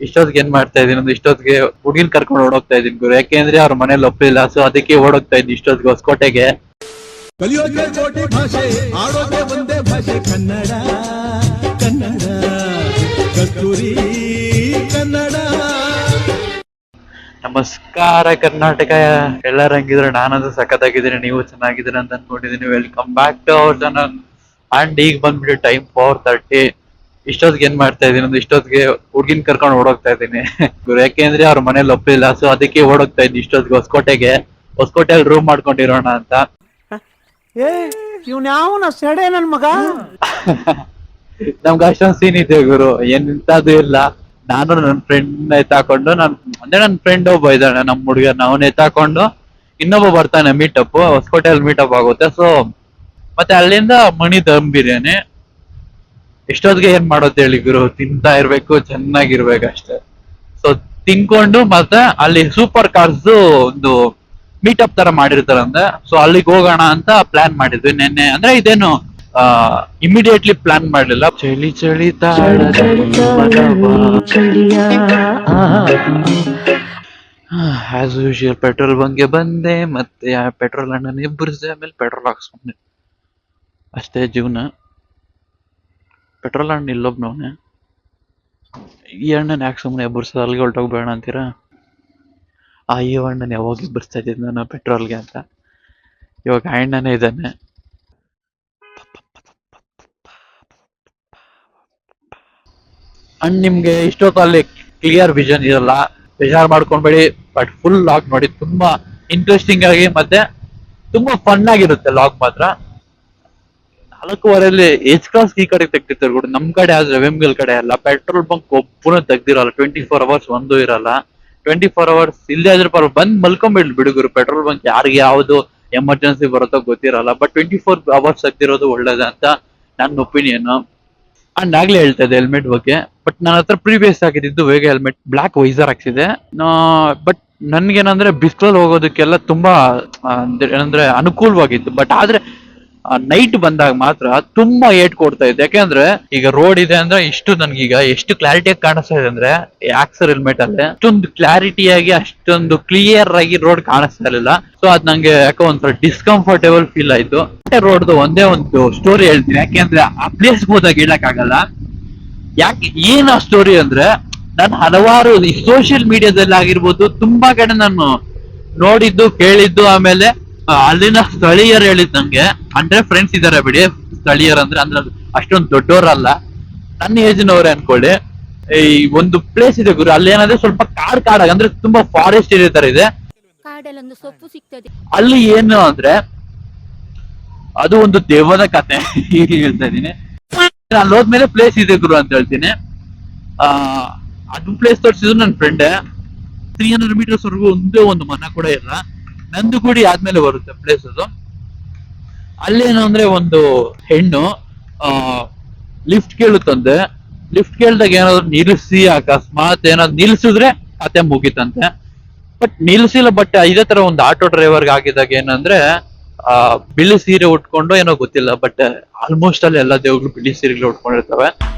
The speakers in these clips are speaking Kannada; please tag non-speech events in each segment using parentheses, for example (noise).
ಇಷ್ಟೊತ್ತಿಗೆ ಏನ್ ಮಾಡ್ತಾ ಇದೀನಿ ಅಂದ್ರೆ ಇಷ್ಟೊತ್ತಿಗೆ ಹುಡುಗಿನ ಕರ್ಕೊಂಡು ಓಡೋಗ್ತಾ ಇದೀನಿ ಗುರು. ಯಾಕೆಂದ್ರೆ ಅವ್ರ ಮನೇಲಿ ಒಪ್ಪಿಲ್ಲ ಸೊ ಅದಕ್ಕೆ ಓಡೋಗ್ತಾ ಇದ್ದೀನಿ ಇಷ್ಟೊತ್ತಿಗೆ ಹೊಸಕೋಟೆಗೆ ಕಲಿಯೋಕೆ ಕೋಟಿ ಭಾಷೆ ಆಡೋಕೆ ಒಂದೇ ಭಾಷೆ ಕನ್ನಡ ಕನ್ನಡ ಕಸ್ತೂರಿ ಕನ್ನಡ. ನಮಸ್ಕಾರ ಕರ್ನಾಟಕ ಎಲ್ಲರೂ ಹಂಗಿದ್ರೆ? ನಾನಂದು ಸಖತ್ತಾಗಿದ್ದೀನಿ ನೀವು ಚೆನ್ನಾಗಿದ್ದೀರ ಅಂತ ಅನ್ಕೊಂಡಿದ್ದೀನಿ welcome back to our channel and ಈಗ ಬಂದ್ಬಿಟ್ಟು ಟೈಮ್ ಫೋರ್ ತರ್ಟಿ ಇಷ್ಟೊತ್ತಿಗೆ ಏನ್ ಮಾಡ್ತಾ ಇದೀನಿ ಅಂದ್ರೆ ಇಷ್ಟೊತ್ತಿಗೆ ಹುಡ್ಗಿನ್ ಕರ್ಕೊಂಡು ಓಡೋಗ್ತಾ ಇದ್ದೀನಿ. (laughs) ಗುರು ಯಾಕೆಂದ್ರೆ ಅವ್ರ ಮನೇಲಿ ಒಪ್ಪಿಲ್ಲ. ಸೊ ಅದಕ್ಕೆ ಓಡೋಗ್ತಾ ಇದ್ದೀನಿ ಇಷ್ಟೊತ್ತಿಗೆ ಹೊಸಕೋಟೆಗೆ. ಹೊಸಕೋಟೆಯಲ್ಲಿ ರೂಮ್ ಮಾಡ್ಕೊಂಡಿರೋಣ ಅಂತ. ಏ ಇವ್ನ ಯಾವನ ಸೆಡೆ ನನ್ ಮಗ? (laughs) ನಮ್ಗೆ ಅಷ್ಟೊಂದು ಸೀನ್ ಇದೆ ಗುರು. ಏನ್ ಇಂಥದ್ದು ಇಲ್ಲ. ನಾನು ನನ್ನ ಫ್ರೆಂಡ್ ಎತ್ತಾಕೊಂಡು ನನ್ ಅಂದ್ರೆ ನನ್ನ ಫ್ರೆಂಡ್ ಒಬ್ಬ ಇದ್ದಾನೆ ನಮ್ಮ ಹುಡುಗ ಅವನ್ ಎತ್ತಾಕೊಂಡು ಇನ್ನೊಬ್ಬ ಬರ್ತಾನೆ ಮೀಟಪ್ ಹೊಸಕೋಟೆಯಲ್ಲಿ ಮೀಟಪ್ ಆಗುತ್ತೆ. ಸೊ ಮತ್ತೆ ಅಲ್ಲಿಂದ ಮಣಿ ದಮ್ ಬಿರಿಯಾನಿ. ಎಷ್ಟೊತ್ತಿಗೆ ಏನ್ ಮಾಡೋದು ಹೇಳಿ ಗುರು? ತಿಂತಾ ಇರ್ಬೇಕು ಚೆನ್ನಾಗಿರ್ಬೇಕು ಅಷ್ಟೇ. ಸೊ ತಿನ್ಕೊಂಡು ಮತ್ತೆ ಅಲ್ಲಿ ಸೂಪರ್ ಕಾರ್ಸ್ ಒಂದು ಮೀಟಪ್ ತರ ಮಾಡಿರ್ತಾರಂತೆ. ಸೊ ಅಲ್ಲಿಗೆ ಹೋಗೋಣ ಅಂತ ಪ್ಲಾನ್ ಮಾಡಿದ್ವಿ ನಿನ್ನೆ. ಅಂದ್ರೆ ಇದೇನು ಇಮಿಡಿಯೇಟ್ಲಿ ಪ್ಲಾನ್ ಮಾಡಲಿಲ್ಲ. ಚಳಿ ಚಳಿ ಆಸ್ ಯೂಶುವಲ್ ಪೆಟ್ರೋಲ್ ಬಂಕ್ಗೆ ಬಂದೆ ಮತ್ತೆ ಆ ಪೆಟ್ರೋಲ್ ಅಣ್ಣನ ಇಬ್ಬರಿಸಿದೆ ಆಮೇಲೆ ಪೆಟ್ರೋಲ್ ಹಾಕ್ಸ್ಕೊಂಡೆ. ಅಷ್ಟೇ ಜೀವನ. ಪೆಟ್ರೋಲ್ ಅಣ್ಣ ಇಲ್ಲೊಬ್ನವನೆ ಈ ಅಣ್ಣನ ಯಾಕೆ ಸುಮ್ಮನೆ ಎಬ್ಬರ್ಸೋದು ಅಲ್ಲಿಗೆ ಹೊರಟೋಗ್ಬೇಡ ಅಂತೀರಾ? ಆ ಈ ಅಣ್ಣನ ಯಾವಾಗ ಎಬ್ಬರಿಸ್ತಾ ಇದ್ದೀನಿ ನಾನು ಪೆಟ್ರೋಲ್ಗೆ ಅಂತ. ಇವಾಗ ಆ ಅಣ್ಣನೇ ಇದ್ದಾನೆ. ನಿಮಗೆ ನಿಮ್ಗೆ ಇಷ್ಟೊತ್ತಲ್ಲಿ ಕ್ಲಿಯರ್ ವಿಷನ್ ಇರಲ್ಲ ಬೇಜಾರು ಮಾಡ್ಕೊಂಡ್ಬೇಡಿ ಬಟ್ ಫುಲ್ ಲಾಕ್ ನೋಡಿ, ತುಂಬಾ ಇಂಟ್ರೆಸ್ಟಿಂಗ್ ಆಗಿ ಮತ್ತೆ ತುಂಬಾ ಫನ್ ಆಗಿರುತ್ತೆ ಲಾಕ್ ಮಾತ್ರ. ನಾಲ್ಕೂವರೆಯಲ್ಲಿ ಏಜ್ ಕ್ರಾಸ್ ಈ ಕಡೆ ತೆಗ್ದಿರ್ತಾರೆ ಕೂಡ ನಮ್ ಕಡೆ ಆದ್ರೆ ವೆಮ್ಗಲ್ ಕಡೆ ಅಲ್ಲ. ಪೆಟ್ರೋಲ್ ಬಂಕ್ ಒಬ್ಬನ ತೆಗ್ದಿರಲ್ಲ. ಟ್ವೆಂಟಿ ಫೋರ್ ಅವರ್ಸ್ ಒಂದು ಇರಲ್ಲ. ಟ್ವೆಂಟಿ ಫೋರ್ ಅವರ್ಸ್ ಇಲ್ಲೇ ಆದ್ರೆ ಪರ್ ಬಂದ್ ಮಲ್ಕೊಂಡ್ಬಿಡ್ಲಿ ಬಿಡುಗರು ಪೆಟ್ರೋಲ್ ಬಂಕ್ ಯಾರಿಗೆ ಯಾವ್ದು ಎಮರ್ಜೆನ್ಸಿ ಬರುತ್ತೋ ಗೊತ್ತಿರಲ್ಲ. ಬಟ್ ಟ್ವೆಂಟಿ ಫೋರ್ ಅವರ್ಸ್ ತೆಗ್ದಿರೋದು ಒಳ್ಳೇದ ಅಂತ ನನ್ನ ಒಪಿನಿಯನ್ ಅಂಡ್ ಆಗ್ಲೇ ಹೇಳ್ತಾ ಇದೆ ಹೆಲ್ಮೆಟ್ ಬಗ್ಗೆ. ಬಟ್ ನನ್ನ ಹತ್ರ ಪ್ರೀವಿಯಸ್ ಆಗಿದ್ದು ವೇಗ ಹೆಲ್ಮೆಟ್ ಬ್ಲಾಕ್ ವೈಸರ್ ಹಾಕ್ಸಿದೆ ಬಟ್ ನನ್ಗೇನಂದ್ರೆ ಬಿಸ್ಲಲ್ಲಿ ಹೋಗೋದಕ್ಕೆಲ್ಲ ತುಂಬಾ ಏನಂದ್ರೆ ಅನುಕೂಲವಾಗಿತ್ತು. ಬಟ್ ಆದ್ರೆ ನೈಟ್ ಬಂದಾಗ ಮಾತ್ರ ತುಂಬಾ ಏಟ್ ಕೊಡ್ತಾ ಇದೆ ಯಾಕೆಂದ್ರೆ ಈಗ ರೋಡ್ ಇದೆ ಅಂದ್ರೆ ಇಷ್ಟು ನನ್ಗೀಗ ಎಷ್ಟು ಕ್ಲಾರಿಟಿಯಾಗಿ ಕಾಣಿಸ್ತಾ ಇದೆ ಅಂದ್ರೆ ಆಕ್ಸರ್ ಹೆಲ್ಮೆಟ್ ಅಲ್ಲಿ ಅಷ್ಟೊಂದು ಕ್ಲಾರಿಟಿಯಾಗಿ ಅಷ್ಟೊಂದು ಕ್ಲಿಯರ್ ಆಗಿ ರೋಡ್ ಕಾಣಿಸ್ತಾ ಇರಲಿಲ್ಲ. ಸೊ ಅದ್ ನಂಗೆ ಯಾಕೋ ಒಂಥರ ಡಿಸ್ಕಂಫರ್ಟೇಬಲ್ ಫೀಲ್ ಆಯ್ತು. ರೋಡ್ದು ಒಂದೇ ಒಂದು ಸ್ಟೋರಿ ಹೇಳ್ತೀನಿ. ಯಾಕೆಂದ್ರೆ ಆ ಪ್ಲೇಸ್ ಹೋದಾಗ ಹೇಳಕ್ಕಾಗಲ್ಲ ಯಾಕೆ ಏನ್ ಆ ಸ್ಟೋರಿ ಅಂದ್ರೆ ನಾನು ಹಲವಾರು ಸೋಷಿಯಲ್ ಮೀಡಿಯಾದಲ್ಲಿ ಆಗಿರ್ಬೋದು ತುಂಬಾ ಕಡೆ ನಾನು ನೋಡಿದ್ದು ಕೇಳಿದ್ದು ಆಮೇಲೆ ಆ, ಅಲ್ಲಿನ ಸ್ಥಳೀಯರು ಹೇಳಿದ್ ನಂಗೆ ಅಂದ್ರೆ ಫ್ರೆಂಡ್ಸ್ ಇದಾರೆ ಬಿಡಿ ಸ್ಥಳೀಯರು ಅಂದ್ರೆ ಅಂದ್ರೆ ಅಷ್ಟೊಂದು ದೊಡ್ಡವರಲ್ಲ ನನ್ನ ಏಜಿನವ್ರೆ ಅನ್ಕೊಳ್ಳಿ. ಈ ಒಂದು ಪ್ಲೇಸ್ ಇದೆ ಗುರು ಅಲ್ಲಿ ಏನಂದ್ರೆ ಸ್ವಲ್ಪ ಕಾಡ್ ಕಾಡ ಅಂದ್ರೆ ತುಂಬಾ ಫಾರೆಸ್ಟ್ ಏರಿಯಾ ತರ ಇದೆ. ಕಾಡಲ್ಲೊಂದು ಸೊಪ್ಪು ಸಿಗ್ತದೆ. ಅಲ್ಲಿ ಏನು ಅಂದ್ರೆ ಅದು ಒಂದು ದೇವದ ಕತೆ ಹೀಗೆ (laughs) ಹೇಳ್ತಾ ಇದೀನಿ ಅಲ್ಲಿ ಹೋದ್ಮೇಲೆ ಪ್ಲೇಸ್ ಇದೆ ಗುರು ಅಂತ ಹೇಳ್ತೀನಿ. ಆ ಅದು ಪ್ಲೇಸ್ ತೋರಿಸಿದ್ರು ನನ್ನ ಫ್ರೆಂಡ್ ತ್ರೀ ಹಂಡ್ರೆಡ್ ಮೀಟರ್ಸ್ ವರೆಗೂ ಒಂದೇ ಒಂದು ಮನ ಕೂಡ ಇಲ್ಲ. ನಂದು ಗುಡಿ ಆದ್ಮೇಲೆ ಬರುತ್ತೆ ಪ್ಲೇಸ್ ಅದು. ಅಲ್ಲೇನು ಅಂದ್ರೆ ಒಂದು ಹೆಣ್ಣು, ಆ ಲಿಫ್ಟ್ ಕೇಳುತ್ತಂತೆ. ಲಿಫ್ಟ್ ಕೇಳ್ದಾಗ ಏನಾದ್ರು ನಿಲ್ಲಿಸಿ ಅಕಸ್ಮಾತ್ ಏನಾದ್ರು ನಿಲ್ಸಿದ್ರೆ ಕತೆ ಮುಗೀತಂತೆ. ಬಟ್ ನಿಲ್ಸಿಲ್ಲ ಬಟ್ ಇದೇ ತರ ಒಂದು ಆಟೋ ಡ್ರೈವರ್ಗೆ ಆಗಿದಾಗ ಏನಂದ್ರೆ, ಆ, ಬಿಳಿ ಸೀರೆ ಉಟ್ಕೊಂಡು ಏನೋ ಗೊತ್ತಿಲ್ಲ ಬಟ್ ಆಲ್ಮೋಸ್ಟ್ ಅಲ್ಲಿ ಎಲ್ಲ ದೇವ್ಗಳು ಬಿಳಿ ಸೀರೆಗಳು ಉಟ್ಕೊಂಡಿರ್ತವೆ.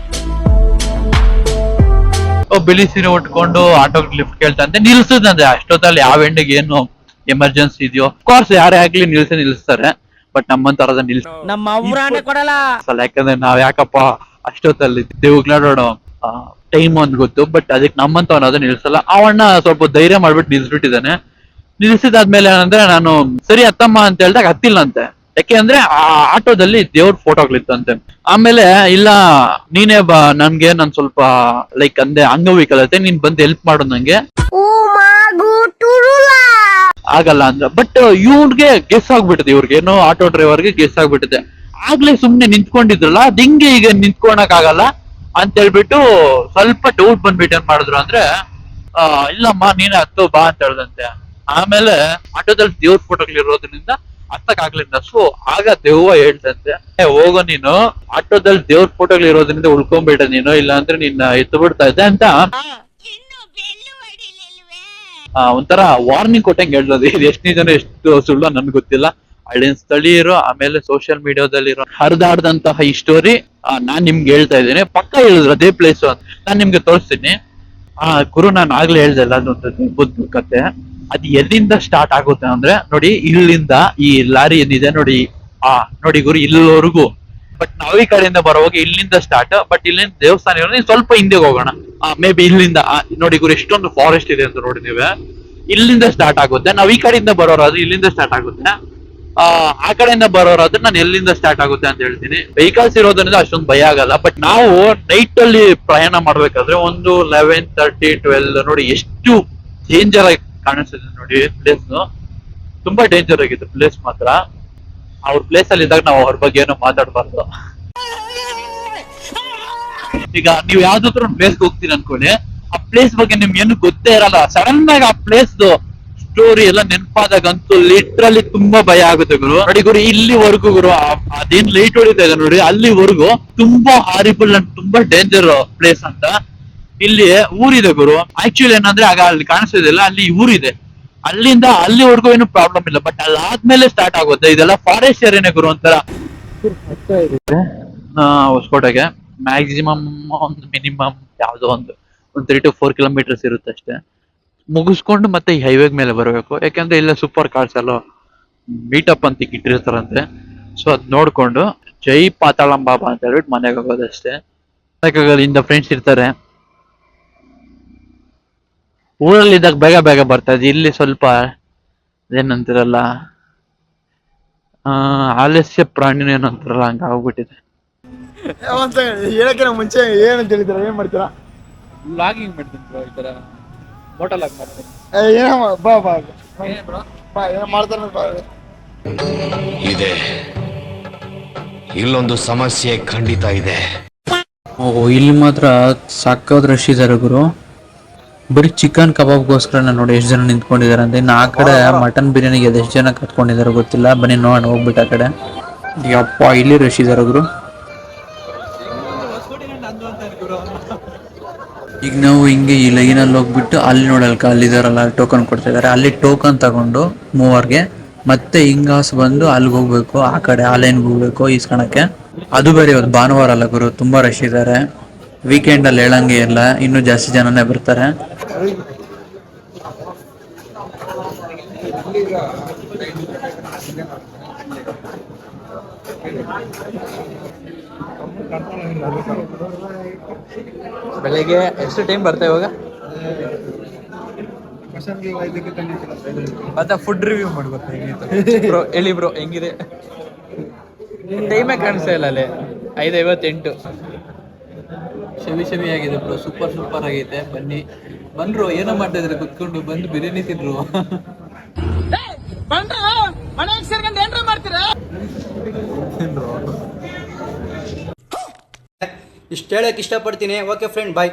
ಬಿಳಿ ಸೀರೆ ಉಟ್ಕೊಂಡು ಆಟೋ ಲಿಫ್ಟ್ ಕೇಳ್ತಂತೆ. ನಿಲ್ಸದಂತೆ ಅಷ್ಟೊತ್ತಲ್ಲಿ ಯಾವ ಹೆಣ್ಣಿಗೆ ಏನು ಎಮರ್ಜೆನ್ಸಿ ಇದೆಯೋ? ಕೋರ್ಸ್ ಯಾರೇ ಆಗ್ಲಿ ನಿಲ್ಸಿ ನಿಲ್ಸ್ತಾರೆ ಬಟ್ ನಮ್ಮಂತರದ ನಿಲ್ಸ. ನಮ್ಮ ಅವ್ರಾಣೆ ಕೊಡಲ್ಲ. ಸಲ ಯಾಕಂದ್ರೆ ನಾವ್ ಯಾಕಪ್ಪ ಅಷ್ಟೊತ್ತಲ್ಲಿ ದೇವ್ಗಳಾಡೋಣ ಟೈಮ್ ಒಂದ್ ಗೊತ್ತು ಬಟ್ ಅದಕ್ಕೆ ನಮ್ಮಂತ ಅನ್ನೋದು ನಿಲ್ಸಲ್ಲ. ಅವಣ್ಣ ಸ್ವಲ್ಪ ಧೈರ್ಯ ಮಾಡ್ಬಿಟ್ಟು ನಿಲ್ಸ್ಬಿಟ್ಟಿದ್ದಾನೆ. ನಿಲ್ಸಿದಾದ್ಮೇಲೆ ಏನಂದ್ರೆ ನಾನು ಸರಿ ಅತ್ತಮ್ಮ ಅಂತ ಹೇಳ್ದಾಗ ಹತ್ತಿಲ್ಲಂತೆ ಯಾಕೆ ಅಂದ್ರೆ ಆ ಆಟೋದಲ್ಲಿ ದೇವ್ರ ಫೋಟೋಗಳಿತ್ತಂತೆ. ಆಮೇಲೆ ಇಲ್ಲ ನೀನೇ ಬಾ ನನ್ಗೆ ನನ್ ಸ್ವಲ್ಪ ಲೈಕ್ ಅಂದೆ ಅಂಗವಿಕಲತೆ ನೀನ್ ಬಂದು ಹೆಲ್ಪ್ ಮಾಡು ನಂಗೆ. ಆಗಲ್ಲ ಅಂದ್ರೆ ಬಟ್ ಇವ್ರಿಗೆ ಗೆಸ್ ಆಗ್ಬಿಟ್ಟಿದೆ ಇವ್ರಿಗೆ. ಏನೋ ಆಟೋ ಡ್ರೈವರ್ಗೆ ಗೆಸ್ ಆಗ್ಬಿಟ್ಟಿದೆ. ಆಗ್ಲೇ ಸುಮ್ನೆ ನಿಂತ್ಕೊಂಡಿದ್ರಲ್ಲ ಹಿಂಗೆ ಈಗ ನಿಂತ್ಕೊಳಕ್ ಆಗಲ್ಲ ಅಂತ ಹೇಳ್ಬಿಟ್ಟು ಸ್ವಲ್ಪ ಡೌಟ್ ಬಂದ್ಬಿಟ್ಟು ಏನ್ ಮಾಡಿದ್ರು ಅಂದ್ರೆ ಇಲ್ಲಮ್ಮ ನೀನೇ ಹತ್ತು ಬಾ ಅಂತ ಹೇಳ್ದಂತೆ. ಆಮೇಲೆ ಆಟೋದಲ್ಲಿ ದೇವ್ರ ಫೋಟೋಗಳಿರೋದ್ರಿಂದ ಹತ್ತಕ್ ಆಗ್ಲಿಲ್ಲ. ಸೊ ಆಗ ದೆವ್ವ ಹೇಳ್ತಂತೆ "ಏ, ಹೋಗೋ ನೀನು. ಆಟೋದಲ್ಲಿ ದೇವ್ರ ಫೋಟೋಗಳಿರೋದ್ರಿಂದ ಉಳ್ಕೊಂಬೇಡ ನೀನು. ಇಲ್ಲ ಅಂದ್ರೆ ನಿನ್ನ ಎತ್ತು ಬಿಡ್ತಾ ಇದ್ದೆ ಅಂತ. ಒಂಥರ ವಾರ್ನಿಂಗ್ ಕೊಟ್ಟಂಗೆ ಹೇಳೋದು ಇದು ಎಷ್ಟನೇ ಜನ ಎಷ್ಟು ಸುಳ್ಳು ನನ್ಗೆ ಗೊತ್ತಿಲ್ಲ. ಅಲ್ಲಿನ ಸ್ಥಳೀಯರು ಆಮೇಲೆ ಸೋಷಿಯಲ್ ಮೀಡಿಯಾದಲ್ಲಿರೋ ಹರಿದಾಡ್ದಂತಹ ಈ ಸ್ಟೋರಿ ನಾನ್ ನಿಮ್ಗೆ ಹೇಳ್ತಾ ಇದ್ದೇನೆ. ಪಕ್ಕ ಹೇಳಿದ್ರು ಅದೇ ಪ್ಲೇಸ್ ಅಂತ. ನಾನ್ ನಿಮ್ಗೆ ತೋರಿಸ್ತೀನಿ. ಆ, ಗುರು, ನಾನು ಆಗ್ಲೇ ಹೇಳ್ದಲ್ಲ ಅದೊಂದು ಬುದ್ಧ, ಕತೆ. ಅದು ಎಲ್ಲಿಂದ ಸ್ಟಾರ್ಟ್ ಆಗುತ್ತೆ ಅಂದ್ರೆ, ನೋಡಿ, ಇಲ್ಲಿಂದ ಈ ಲಾರಿ ಏನಿದೆ ನೋಡಿ, ಆ, ನೋಡಿ ಗುರು, ಇಲ್ಲಿವರೆಗೂ ಬಟ್ ನಾವ್ ಈ ಕಡೆಯಿಂದ ಬರೋವಾಗ ಇಲ್ಲಿಂದ ಸ್ಟಾರ್ಟ್ ಬಟ್ ಇಲ್ಲಿಂದ ದೇವಸ್ಥಾನ ಇರೋದು ಸ್ವಲ್ಪ ಹಿಂದೆ ಹೋಗೋಣ. ಮೇ ಬಿ ಇಲ್ಲಿಂದ ನೋಡಿ ಗುರು, ಎಷ್ಟೊಂದು ಫಾರೆಸ್ಟ್ ಇದೆ ಅಂತ ನೋಡಿ ನೀವೇ. ಇಲ್ಲಿಂದ ಸ್ಟಾರ್ಟ್ ಆಗುತ್ತೆ. ನಾವ್ ಈ ಕಡೆಯಿಂದ ಬರೋರಾದ್ರೆ ಇಲ್ಲಿಂದ ಸ್ಟಾರ್ಟ್ ಆಗುತ್ತೆ. ಆ ಕಡೆಯಿಂದ ಬರೋರಾದ್ರೆ ನಾನು ಎಲ್ಲಿಂದ ಸ್ಟಾರ್ಟ್ ಆಗುತ್ತೆ ಅಂತ ಹೇಳ್ತೀನಿ. ವೆಹಿಕಲ್ಸ್ ಇರೋದ್ರಿಂದ ಅಷ್ಟೊಂದು ಭಯ ಆಗಲ್ಲ ಬಟ್ ನಾವು ನೈಟ್ ಅಲ್ಲಿ ಪ್ರಯಾಣ ಮಾಡ್ಬೇಕಾದ್ರೆ ಒಂದು ಲೆವೆನ್ ತರ್ಟಿ ಟ್ವೆಲ್ ನೋಡಿ ಎಷ್ಟು ಡೇಂಜರ್ ಆಗಿ ಕಾಣಿಸ್ತಿದೆ ನೋಡಿ ಪ್ಲೇಸ್ ತುಂಬಾ ಡೇಂಜರ್ ಆಗಿದೆ ಪ್ಲೇಸ್ ಮಾತ್ರ. ಅವ್ರ ಪ್ಲೇಸ್ ಅಲ್ಲಿ ಇದ್ದಾಗ ನಾವು ಅವ್ರ ಬಗ್ಗೆ ಏನೋ ಮಾತಾಡಬಾರ್ದು. ಈಗ ನೀವು ಯಾವ್ದಾದ್ರು ಒಂದು ಹೋಗ್ತೀರಿ ಅನ್ಕೊಳ್ಳಿ. ಆ ಪ್ಲೇಸ್ ಬಗ್ಗೆ ನಿಮ್ಗೆ ಏನು ಗೊತ್ತೇ ಇರಲ್ಲ. ಸಡನ್ ಆಗಿ ಆ ಪ್ಲೇಸ್ ಸ್ಟೋರಿ ಎಲ್ಲ ನೆನಪಾದಾಗಂತೂ ಲಿಟ್ರಲಿ ತುಂಬಾ ಭಯ ಆಗುತ್ತೆ ಗುರು. ನೋಡಿ ಗುರು, ಇಲ್ಲಿವರೆಗೂ ಗುರು ಅದೇನ್ ಲೈಟ್ ಹೊಡಿತಾ ಇದೆ ನೋಡಿ, ಅಲ್ಲಿವರೆಗೂ ತುಂಬಾ ಹಾರಿಬಲ್ ಅಂಡ್ ತುಂಬಾ ಡೇಂಜರ್ ಪ್ಲೇಸ್ ಅಂತ. ಇಲ್ಲಿ ಊರಿದೆ ಗುರು. ಆಕ್ಚುಲಿ ಏನಂದ್ರೆ, ಆಗ ಅಲ್ಲಿ ಕಾಣಿಸ್ತಿದಿಲ್ಲ ಅಲ್ಲಿ ಊರಿದೆ. ಅಲ್ಲಿಂದ ಅಲ್ಲಿವರೆಗೂ ಏನು ಪ್ರಾಬ್ಲಮ್ ಇಲ್ಲ. ಬಟ್ ಅಲ್ಲಾದ್ಮೇಲೆ ಸ್ಟಾರ್ಟ್ ಆಗುತ್ತೆ. ಇದೆಲ್ಲ ಫಾರೆಸ್ಟ್ ಏರಿಯಾನೇ ಗುರು ಒಂಥರ ಹೊಸ್ಕೋಟೆಗೆ. ಮ್ಯಾಕ್ಸಿಮಮ್ ಒಂದು ಮಿನಿಮಮ್ ಯಾವ್ದೋ ಒಂದು ಒಂದು ತ್ರೀ ಟು ಫೋರ್ ಕಿಲೋಮೀಟರ್ಸ್ ಇರುತ್ತೆ ಅಷ್ಟೇ. ಮುಗಿಸ್ಕೊಂಡು ಮತ್ತೆ ಈ ಹೈವೇಗ್ ಮೇಲೆ ಬರಬೇಕು. ಯಾಕಂದ್ರೆ ಇಲ್ಲ ಸೂಪರ್ ಕಾರ್ಸ್ ಎಲ್ಲ ಮೀಟಪ್ ಅಂತ ಇಟ್ಟಿರ್ತಾರಂತೆ. ಸೊ ಅದ್ ನೋಡ್ಕೊಂಡು, ಜೈ ಪಾತಾಳಂ ಬಾಬಾ ಅಂತ ಹೇಳ್ಬಿಟ್ಟು ಮನೆಗೆ ಹೋಗೋದಷ್ಟೇ. ಅಲ್ಲಿಂದ ಫ್ರೆಂಡ್ಸ್ ಇರ್ತಾರೆ. ಊರಲ್ಲಿ ಇದ್ದಾಗ ಬೇಗ ಬೇಗ ಬರ್ತಾ ಇದೆ ಇಲ್ಲಿ ಸ್ವಲ್ಪ ಏನಂತಿರಲ್ಲ ಆ ಆಲಸ್ಯ ಪ್ರಾಣಿನ ಏನಂತಿರಲ್ಲ ಹಂಗ ಆಗ್ಬಿಟ್ಟಿದೆ. ಹೇಳಕ್ಕೆ ಮುಂಚೆ ಏನಂತ ಹೇಳಿದಾರ ಏನ್ ಮಾಡ್ತೀರಾ? ಲಾಗಿಂಗ್ ಮಾಡ್ತೀನಿ ಬ್ರೋ ಈ ತರ. ಮೋಟಲ್ ಆಗಿ ಮಾಡ್ತೀನಿ. ಏ, ಏನೋ ಬಾ ಬಾ. ಬಾ ಏನೋ ಮಾಡ್ತಾರ ಬಾ. ಇದೆ. ಇಲ್ಲೊಂದು ಸಮಸ್ಯೆ ಖಂಡಿತ ಇದೆ. ಓ ಇಲ್ಲಿ ಮಾತ್ರ ಸಾಕೋದ್ರಷ್ಟಿದ್ದಾರೆ ರಶ್ ಇದಾರೆ ಗುರು. ಬರೀ ಚಿಕನ್ ಕಬಾಬ್ಗೋಸ್ಕರ ನೋಡಿ ಎಷ್ಟು ಜನ ನಿಂತ್ಕೊಂಡಿದ್ದಾರೆ ಅಂತ ಇನ್ನು ಆ ಕಡೆ ಮಟನ್ ಬಿರಿಯಾನಿಗೆ ಎಷ್ಟು ಜನ ಕತ್ಕೊಂಡಿದ್ದಾರೆ ಗೊತ್ತಿಲ್ಲ. ಬನ್ನಿ ನೋಡೋಣ ಹೋಗ್ಬಿಟ್ಟು ಆ ಕಡೆ. ಯಪ್ಪ ಇಲ್ಲಿ ರಶ್ ಇದಾರೆ ಗುರು. ಈಗ ನಾವು ಹಿಂಗೆ ಈ ಲೈನಲ್ಲಿ ಹೋಗ್ಬಿಟ್ಟು ಅಲ್ಲಿ ನೋಡಲ್ಕ ಅಲ್ಲಿದಾರಲ್ಲ ಟೋಕನ್ ಕೊಡ್ತಾ ಇದಾರೆ. ಅಲ್ಲಿ ಟೋಕನ್ ತಗೊಂಡು ಮೂವರ್ಗೆ ಮತ್ತೆ ಹಿಂಗಾಸ್ ಬಂದು ಅಲ್ಲಿಗೆ ಹೋಗ್ಬೇಕು ಆ ಕಡೆ ಆ ಲೈನ್ಗೆ ಹೋಗ್ಬೇಕು ಈಸ್ಕೊಳಕ್ಕೆ ಅದು ಬೇರೆ ಇವತ್ತು ಭಾನುವಾರ ಅಲ್ಲ ಗುರು ತುಂಬಾ ರಶ್ ಇದ್ದಾರೆ ವೀಕೆಂಡ್ ಅಲ್ಲಿ ಹೇಳಂಗೆ ಇಲ್ಲ. ಇನ್ನೂ ಜಾಸ್ತಿ ಜನನೇ ಬರ್ತಾರೆ. ಬೆಳಿಗ್ಗೆ ಎಷ್ಟು ಟೈಮ್ ಬರ್ತಾ ಇವಾಗ? ಮತ್ತೆ ಫುಡ್ ರಿವ್ಯೂ ಮಾಡ್ಬೇಕು ಬ್ರೋ ಹೇಳಿ ಬ್ರೋ ಹೆಂಗಿದೆ? ಟೈಮೇ ಕಾಣಿಸ್ತಾ ಇಲ್ಲ ಅಲ್ಲಿ. ಐದು ಶವಿ ಶವಿ ಆಗಿದೆ ಬ್ರೋ ಸೂಪರ್ ಸೂಪರ್ ಆಗೈತೆ. ಬನ್ನಿ. ಬಂದ್ರು, ಏನೋ ಮಾಡ್ತಾ ಇದ್ರೆ ಕುತ್ಕೊಂಡು ಬಂದು ಬಿರಿಯಾನಿ ತಿಂದ್ರು. ಇಷ್ಟು ಹೇಳಕ್ ಇಷ್ಟಪಡ್ತೀನಿ. Okay friend bye